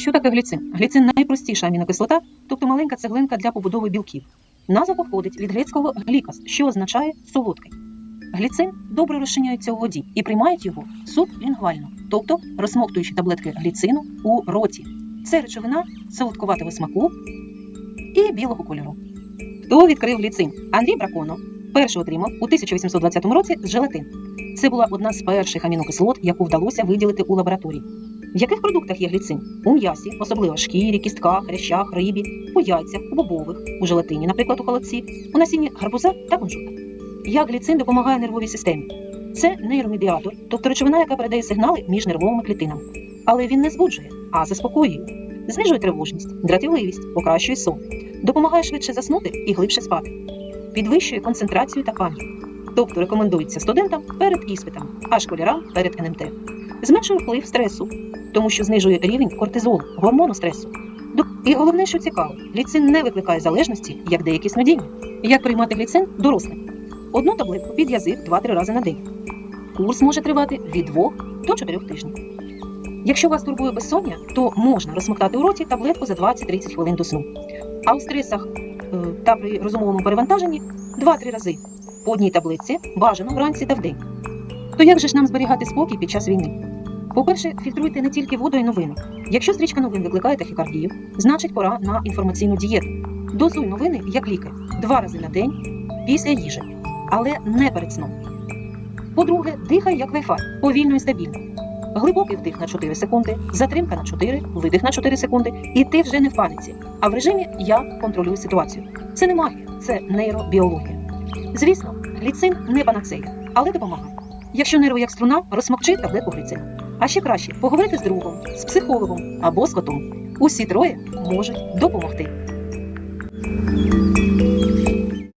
Що таке гліцин? Гліцин найпростіша амінокислота, тобто маленька цеглинка для побудови білків. Назва походить від грецького глікас, що означає солодкий. Гліцин добре розчиняється у воді і приймають його сублінгвально, тобто розсмоктуючи таблетки гліцину у роті. Це речовина солодкуватого смаку і білого кольору. Хто відкрив гліцин? Андрій Браконо перший отримав у 1820 році з желатин. Це була одна з перших амінокислот, яку вдалося виділити у лабораторії. В яких продуктах є гліцин? У м'ясі, особливо шкірі, кістках, хрящах, рибі, у яйцях, у бобових, у желатині, наприклад, у холодці, у насінні гарбуза та кунжута. Як гліцин допомагає нервовій системі? Це нейромедіатор, тобто речовина, яка передає сигнали між нервовими клітинами. Але він не збуджує, а заспокоює, знижує тривожність, дратівливість, покращує сон, допомагає швидше заснути і глибше спати, підвищує концентрацію та пам'ять. Тобто рекомендується студентам перед іспитами, а школярам перед НМТ. Зменшує вплив стресу, тому що знижує рівень кортизолу, гормону стресу. І головне, що цікаво, гліцин не викликає залежності, як деякі снодійні. Як приймати гліцин дорослим? Одну таблетку під язик 2-3 рази на день. Курс може тривати від 2 до 4 тижнів. Якщо вас турбує безсоння, то можна розсмоктати у роті таблетку за 20-30 хвилин до сну. А у стресах е, та при розумовому перевантаженні 2-3 рази по одній таблетці бажано вранці та вдень. То як же ж нам зберігати спокій під час війни? По-перше, фільтруйте не тільки воду і новини. Якщо стрічка новин викликає тахікардію, значить пора на інформаційну дієту. Дозуй новини як лікар два рази на день після їжі, але не перед сном. По-друге, дихай як Wi-Fi, повільно і стабільно. Глибокий вдих на 4 секунди, затримка на 4, видих на 4 секунди, і ти вже не в паниці, а в режимі я контролюю ситуацію. Це не магія, це нейробіологія. Звісно, гліцин не панацея, але допомагає. Якщо нерви як струна, розсмокчи таблетку гліцину. А ще краще поговорити з другом, з психологом або з котом. Усі троє можуть допомогти.